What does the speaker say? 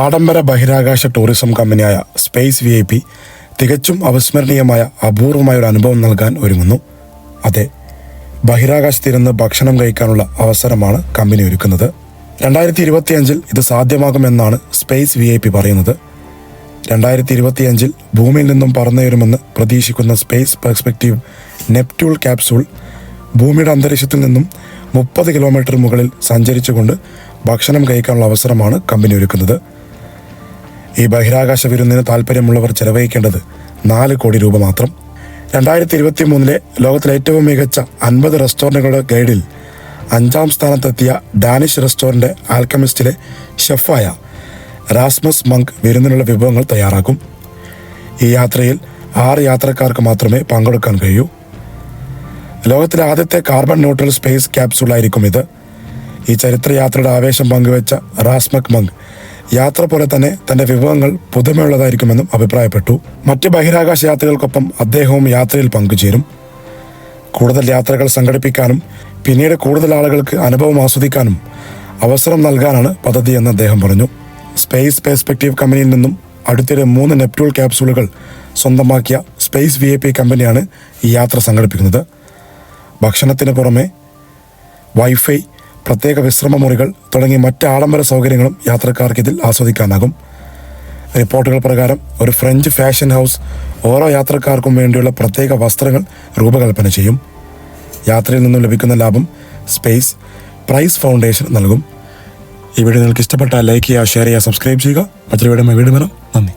ആഡംബര ബഹിരാകാശ ടൂറിസം കമ്പനിയായ സ്പേസ് വി ഐ പി തികച്ചും അവിസ്മരണീയമായ അപൂർവമായ ഒരു അനുഭവം നൽകാൻ ഒരുങ്ങുന്നു. അതെ ബഹിരാകാശത്തിരുന്ന് ഭക്ഷണം കഴിക്കാനുള്ള അവസരമാണ് കമ്പനി ഒരുക്കുന്നത്. രണ്ടായിരത്തി ഇരുപത്തിയഞ്ചിൽ ഇത് സാധ്യമാകുമെന്നാണ് സ്പേസ് വി ഐ പി പറയുന്നത്. രണ്ടായിരത്തി ഇരുപത്തിയഞ്ചിൽ ഭൂമിയിൽ നിന്നും പറന്നുയരുമെന്ന് പ്രതീക്ഷിക്കുന്ന സ്പേസ് പെർസ്പെക്റ്റീവ് നെപ്റ്റ്യൂൾ ക്യാപ്സൂൾ ഭൂമിയുടെ അന്തരീക്ഷത്തിൽ നിന്നും മുപ്പത് കിലോമീറ്റർ മുകളിൽ സഞ്ചരിച്ചുകൊണ്ട് ഭക്ഷണം കഴിക്കാനുള്ള അവസരമാണ് കമ്പനി ഒരുക്കുന്നത്. ഈ ബഹിരാകാശ വിരുന്നിന് താല്പര്യമുള്ളവർ ചെലവഴിക്കേണ്ടത് നാല് കോടി രൂപ മാത്രം. രണ്ടായിരത്തി ഇരുപത്തി മൂന്നിലെ ലോകത്തിലെ ഏറ്റവും മികച്ച അൻപത് റെസ്റ്റോറന്റുകളുടെ ഗൈഡിൽ അഞ്ചാം സ്ഥാനത്തെത്തിയ ഡാനിഷ് റെസ്റ്റോറന്റ് ആൽക്കമിസ്റ്റിലെ ഷെഫായ റാസ്മസ് മങ്ക് വിരുന്നിനുള്ള വിഭവങ്ങൾ തയ്യാറാക്കും. ഈ യാത്രയിൽ ആറ് യാത്രക്കാർക്ക് മാത്രമേ പങ്കെടുക്കാൻ കഴിയൂ. ലോകത്തിലെ ആദ്യത്തെ കാർബൺ ന്യൂട്രൽ സ്പേസ് ക്യാപ്സൂളായിരിക്കും ഇത്. ഈ ചരിത്രയാത്രയുടെ ആവേശം പങ്കുവെച്ച റാസ്മക് മങ്ക് യാത്ര പോലെ തന്നെ തന്റെ വിഭവങ്ങൾ പുതുമയുള്ളതായിരിക്കുമെന്നും അഭിപ്രായപ്പെട്ടു. മറ്റ് ബഹിരാകാശ യാത്രകൾക്കൊപ്പം അദ്ദേഹവും യാത്രയിൽ പങ്കുചേരും. കൂടുതൽ യാത്രകൾ സംഘടിപ്പിക്കാനും പിന്നീട് കൂടുതൽ ആളുകൾക്ക് അനുഭവം ആസ്വദിക്കാനും അവസരം നൽകാനാണ് പദ്ധതി എന്ന് അദ്ദേഹം പറഞ്ഞു. സ്പേസ് പെർസ്പെക്റ്റീവ് കമ്പനിയിൽ നിന്നും അടുത്തിടെ മൂന്ന് നെപ്റ്റ്യൂൾ ക്യാപ്സൂളുകൾ സ്വന്തമാക്കിയ സ്പേസ് വി കമ്പനിയാണ് ഈ യാത്ര സംഘടിപ്പിക്കുന്നത്. ഭക്ഷണത്തിന് പുറമെ വൈഫൈ പ്രത്യേക വിശ്രമ മുറികൾ തുടങ്ങി മറ്റ് ആഡംബര സൗകര്യങ്ങളും യാത്രക്കാർക്ക് ഇതിൽ ആസ്വദിക്കാനാകും. റിപ്പോർട്ടുകൾ പ്രകാരം ഒരു ഫ്രഞ്ച് ഫാഷൻ ഹൗസ് ഓരോ യാത്രക്കാർക്കും വേണ്ടിയുള്ള പ്രത്യേക വസ്ത്രങ്ങൾ രൂപകൽപ്പന ചെയ്യും. യാത്രയിൽ നിന്നും ലഭിക്കുന്ന ലാഭം സ്പേസ് പ്രൈസ് ഫൗണ്ടേഷൻ നൽകും. ഈ വീഡിയോ നിങ്ങൾക്ക് ഇഷ്ടപ്പെട്ടാൽ ലൈക്ക് ചെയ്യുക ഷെയർ ചെയ്യുക സബ്സ്ക്രൈബ് ചെയ്യുക. മറ്റൊരു വീഡിയോ വീണ്ടും നന്ദി.